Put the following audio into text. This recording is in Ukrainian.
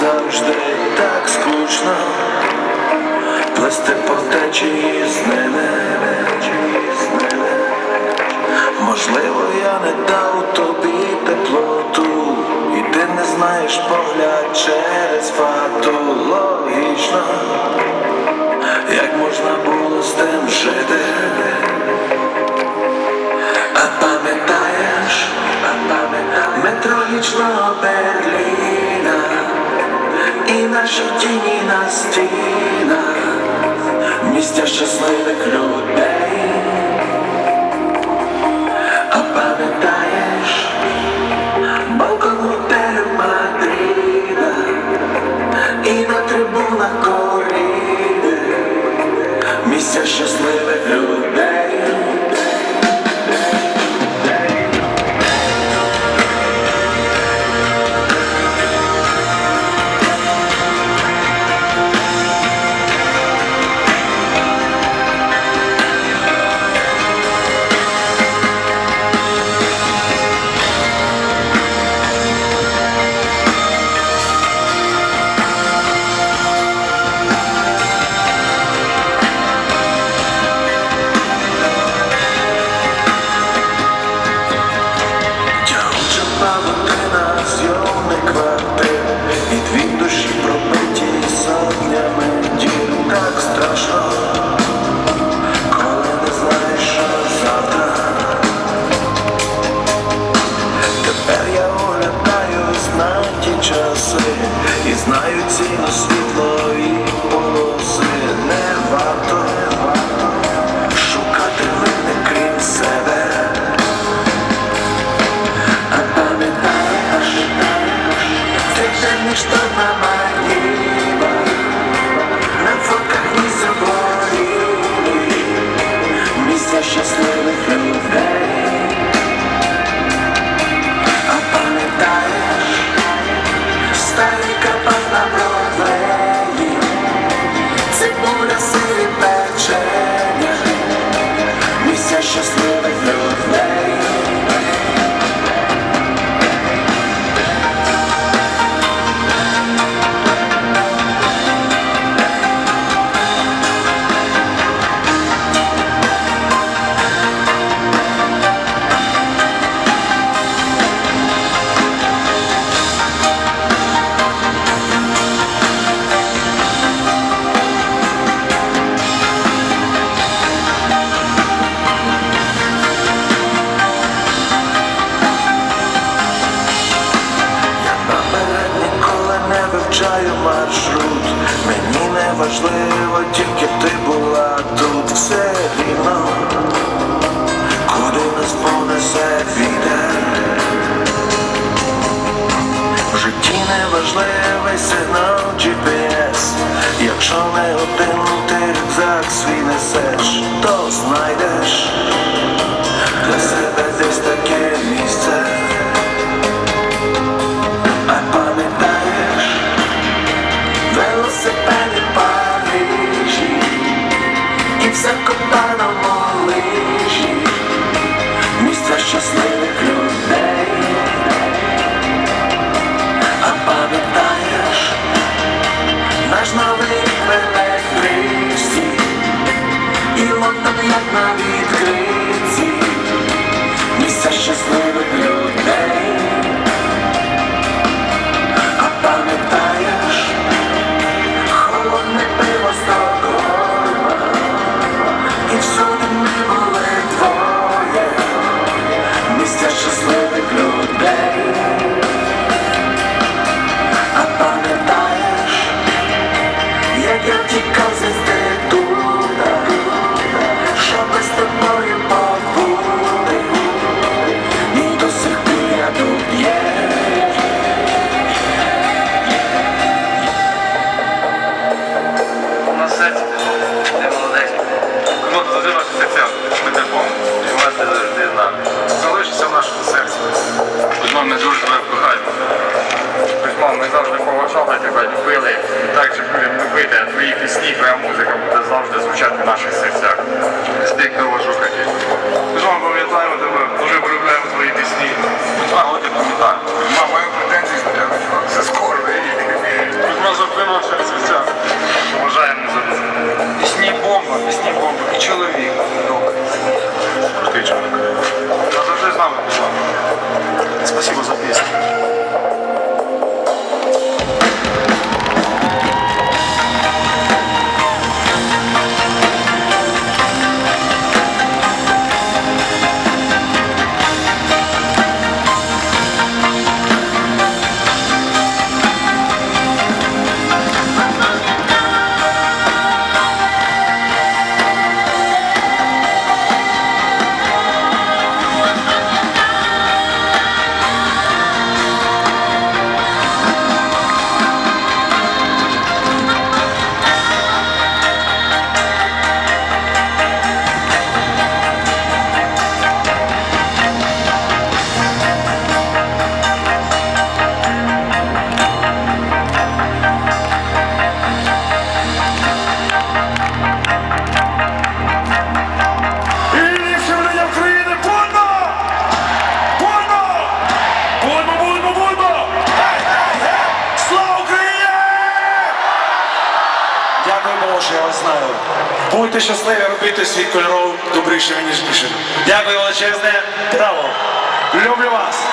завжди так скучно. Плести по течії з ними. Можливо, я не дав тобі теплоту, і ти не знаєш погляд через фату логічно, як можна було з тим жити. А пам'ятаєш, а пам'ятаєш? Метро нічного Берліна і наші тіні на стінах, місця щасливих людей. А пам'ятаєш балкон готелю Мадрида і на трибунах коріди місця щасливих І світло і полоси Не варто, не шукати вини крім себе. А пам'ятаєш, священний штат на на не маршрут. Мені не важливо, тільки ти була тут все рівно, куди нас понесе вітер. В житті неважливий сигнал GPS Якщо не один Стик до вашу хаті. Кузьма, пам'ятаємо Будьте щасливі, робити світ кольоровим добрішим і більше. Дякую величезне. Браво! Люблю вас!